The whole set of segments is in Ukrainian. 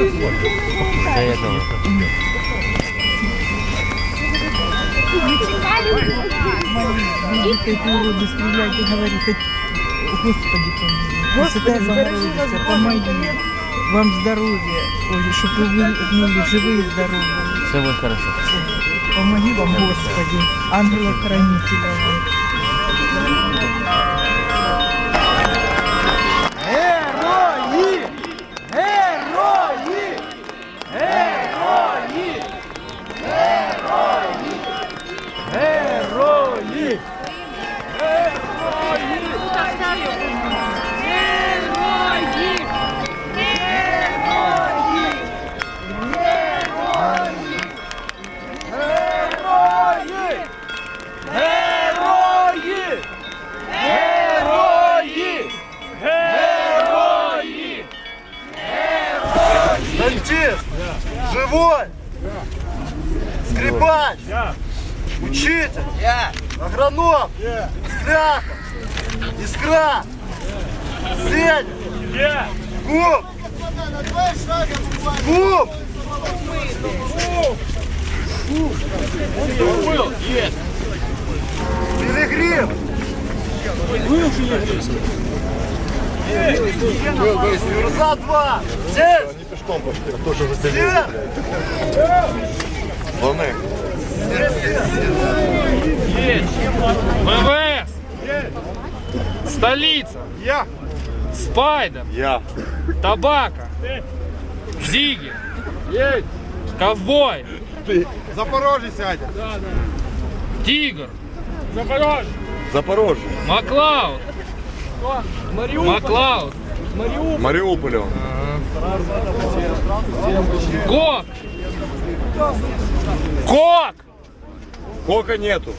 Це я знаю. Эти уроды стрелять и говорить, хоть, Господи, помилуй. Господи, помоги. Вам здоровья, ой, чтобы вы вернули живые и здоровые. Все буде хорошо. Помоги вам, Господи, ангела-хранителя. Живой! Скрипач! Учитель! Агроном! Скляха! Искра! Сеня! Губ! Губ! Был? Есть! Пилигрим! Был же я Юрза 2! Здесь! Они пешком пошли, а тоже за Вони. ВВС! Столица! Я! Спайдер! Я! Табака! Зиги! Ковбой! Запорожье сядет! Тигр! Запорожье! Запорожье! Маклауд! Маклауд! Мариуполь он. Кок! Кок! Кока нету.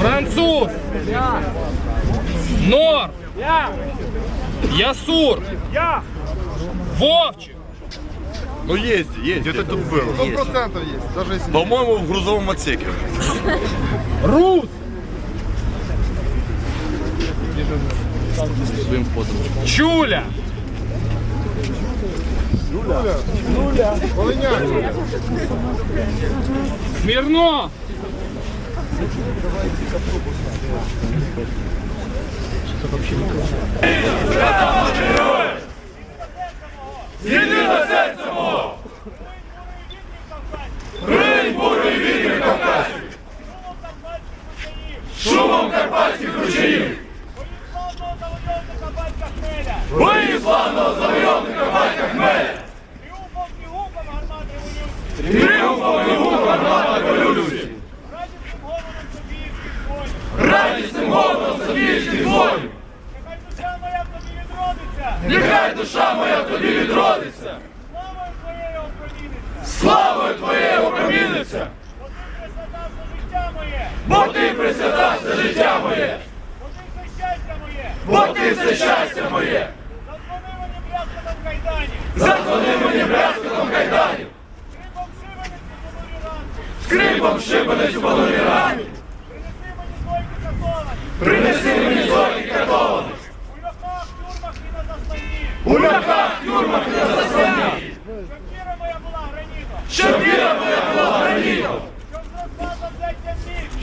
Француз! Нор! Ясур! Вовчик! Ну есть, есть. Где-то тут был. Сто процентов есть. Даже если... По-моему, в грузовом отсеке. Рус! своїм ходом. Чуля! Чуля! Смірно! Давайте Виїсланого завойовника батька Хмеля! Тріумфом і гуком гармата революції! Радісним голосом Софійських дзвонів! Нехай душа моя тобі відродиться! Славою твоєю опроміниться! Бо ти присвята все життя моє! Бо ти все щастя моє! Задзвони мені брязкотом кайданів! Скрипом шибанець у понурі рані! Принеси мені зойки катованих! У ляках, тюрмах і на засланні! Щоб віра моя була гранітом!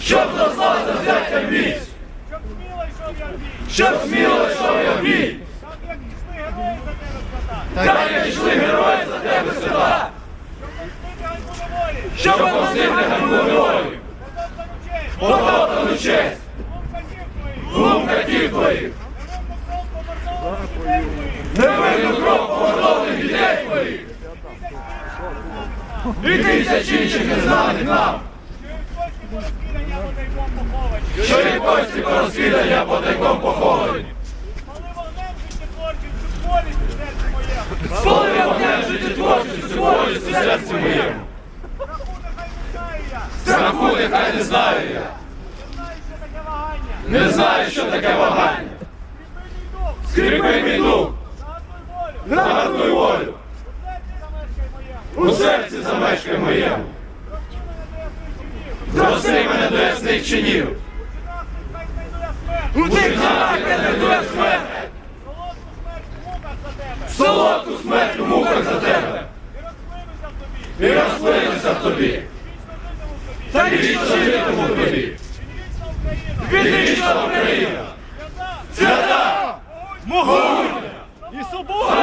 Щоб зросла за взяття місць! Щоб сміло йшов я в бій! Так як йшли герої за тебе свята! Щоб опустити ганьбу волі! Потоптану честь! Глум катів твоїх! Невинну кров помордованих дітей твоїх! І тисяч інших незнаних нам! Що і кості по тайком поховані! Спали вогнем житті творчістю болістю в серці моєму! Страху нехай не знаю я! Не знаю, що таке вагання! Скріпи мій дух! Загадуй волю! У серці замешкай моєму! Зрости мене до ясних чинів! У тих де не дує смерть! солодку смерть у муках за тебе. І розплинуся в тобі. Та вічно житиму в тобі. Відвічна Україна! Свята! Могутня! І собора!